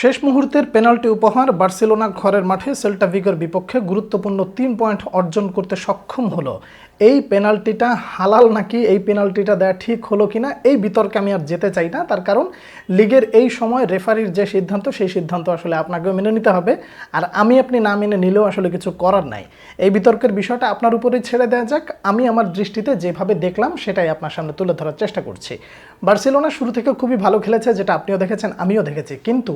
শেষ মুহূর্তের পেনাল্টি উপহার বার্সেলোনা ঘরের মাঠে সেল্টা ভিগোর বিপক্ষে গুরুত্বপূর্ণ তিন পয়েন্ট অর্জন করতে সক্ষম হলো। এই পেনাল্টিটা হালাল নাকি, এই পেনাল্টিটা দেওয়া ঠিক হলো কিনা, এই বিতর্কে আমি আর যেতে চাই না। তার কারণ লিগের এই সময় রেফারির যে সিদ্ধান্ত, সেই সিদ্ধান্ত আসলে আপনাকেও মেনে নিতে হবে। আর আমি আপনি না মেনে নিলেও আসলে কিছু করার নাই। এই বিতর্কের বিষয়টা আপনার উপরেই ছেড়ে দেওয়া যাক। আমি আমার দৃষ্টিতে যেভাবে দেখলাম, সেটাই আপনার সামনে তুলে ধরার চেষ্টা করছি। বার্সেলোনা শুরু থেকে খুবই ভালো খেলেছে, যেটা আপনিও দেখেছেন, আমিও দেখেছি। কিন্তু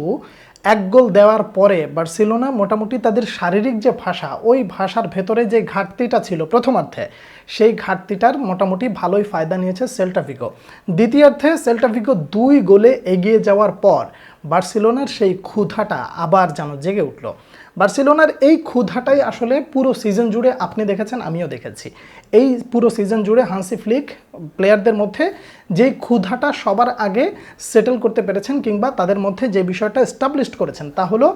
এক গোল দেওয়ার পরে বার্সেলোনা মোটামুটি তাদের শারীরিক যে ভাষা, ওই ভাষার ভেতরে যে ঘাটতিটা ছিল প্রথমার্ধে, সেই ঘাটতিটার মোটামুটি ভালোই ফায়দা নিয়েছে সেল্টাভিগো দ্বিতীয়ার্ধে সেল্টাভিগো দুই গোলে এগিয়ে যাওয়ার পর বার্সেলোনার সেই ক্ষুধাটা আবার যেন জেগে উঠল। বার্সেলোনার এই ক্ষুধাটাই আসলে পুরো সিজন জুড়ে আপনি দেখেছেন, আমিও দেখেছি। এই পুরো সিজন জুড়ে হান্সি ফ্লিক প্লেয়ারদের মধ্যে যেই ক্ষুধাটা সবার আগে সেটেল করতে পেরেছেন কিংবা তাদের মধ্যে যে বিষয়টা এস্টাবলিশড করেছেন, তা হলো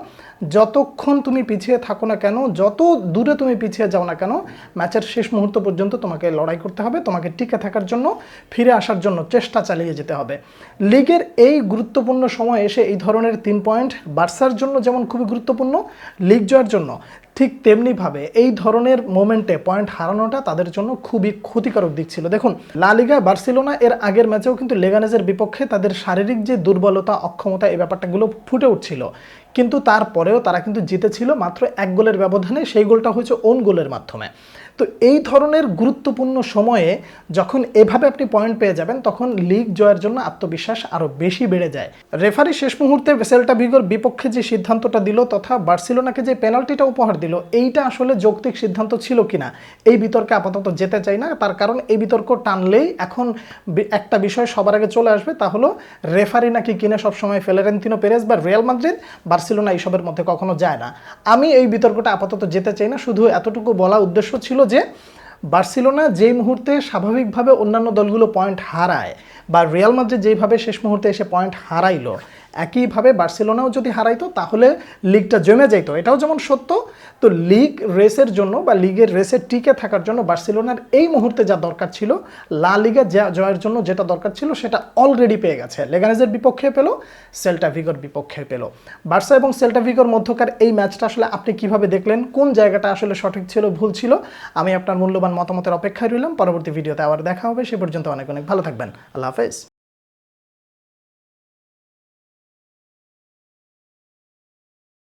যতক্ষণ তুমি পিছিয়ে থাকো না কেন, যত দূরে তুমি পিছিয়ে যাও না কেন, ম্যাচের শেষ মুহূর্ত পর্যন্ত তোমাকে লড়াই করতে হবে, তোমাকে টিকে থাকার জন্য, ফিরে আসার জন্য চেষ্টা চালিয়ে যেতে হবে। লিগের এই গুরুত্বপূর্ণ সময় এসে এই ধরনের তিন পয়েন্ট বার্সার জন্য যেমন খুবই গুরুত্বপূর্ণ লিগ জয়ের জন্য। ঠিক তেমনিভাবে এই ধরনের মোমেন্টে পয়েন্ট হারানোটা তাদের জন্য খুবই ক্ষতিকারক দিক ছিল। দেখুন, লা লিগা বার্সেলোনা এর আগের ম্যাচেও কিন্তু লেগানেজের বিপক্ষে তাদের শারীরিক যে দুর্বলতা, অক্ষমতা এই ব্যাপারটাগুলো ফুটে উঠছিল। কিন্তু তারপরেও তারা কিন্তু জিতেছিল মাত্র এক গোলের ব্যবধানে, সেই গোলটা হয়েছে ওন গোলের মাধ্যমে। তো এই ধরনের গুরুত্বপূর্ণ সময়ে যখন এভাবে আপনি পয়েন্ট পেয়ে যাবেন, তখন লিগ জয়ের জন্য আত্মবিশ্বাস আরও বেশি বেড়ে যায়। রেফারি শেষ মুহূর্তে সেল্টা ভিগোর বিপক্ষে যে সিদ্ধান্তটা দিল তথা বার্সেলোনাকে যে পেনাল্টিটা উপহার এইটা আসলে যৌক্তিক সিদ্ধান্ত ছিল কিনা? এই বিতর্কে আপাতত যেতে চাই না, তার কারণ এই বিতর্ক টানলেই এখন একটা বিষয় সবার আগে চলে আসবে, তা হলো রেফারি নাকি কিনে সবসময় ফেলারেন্তিনো পেরেস বা রিয়াল মাদ্রিদ, বার্সিলোনা এইসবের মধ্যে কখনো যায় না। আমি এই বিতর্কটা আপাতত যেতে চাই না, শুধু এতটুকু বলা উদ্দেশ্য ছিল যে বার্সিলোনা যেই মুহূর্তে স্বাভাবিকভাবে অন্যান্য দলগুলো পয়েন্ট হারায় বা রিয়াল মাদ্রিদ যেইভাবে শেষ মুহূর্তে এসে পয়েন্ট হারাইলো একইভাবে বার্সেলোনাও যদি হারাইতো, তাহলে লিগটা জমে যাইতো। এটাও যেমন সত্য, তো লিগ রেসের জন্য বা লিগের রেসে টিকে থাকার জন্য বার্সেলোনার এই মুহূর্তে যা দরকার ছিল, লা লিগা যা জয়ের জন্য যেটা দরকার ছিল, সেটা অলরেডি পেয়ে গেছে। লেগানেজের বিপক্ষে পেল, সেল্টা ভিগোর বিপক্ষে পেল। বার্সা এবং সেল্টা ভিগোর মধ্যকার এই ম্যাচটা আসলে আপনি কীভাবে দেখলেন, কোন জায়গাটা আসলে সঠিক ছিল, ভুল ছিল, আমি আপনার মূল্যবান মতামতের অপেক্ষায় রইলাম। পরবর্তী ভিডিওতে আবার দেখা হবে, সে পর্যন্ত অনেক অনেক ভালো থাকবেন। আল্লাহ হাফেজ।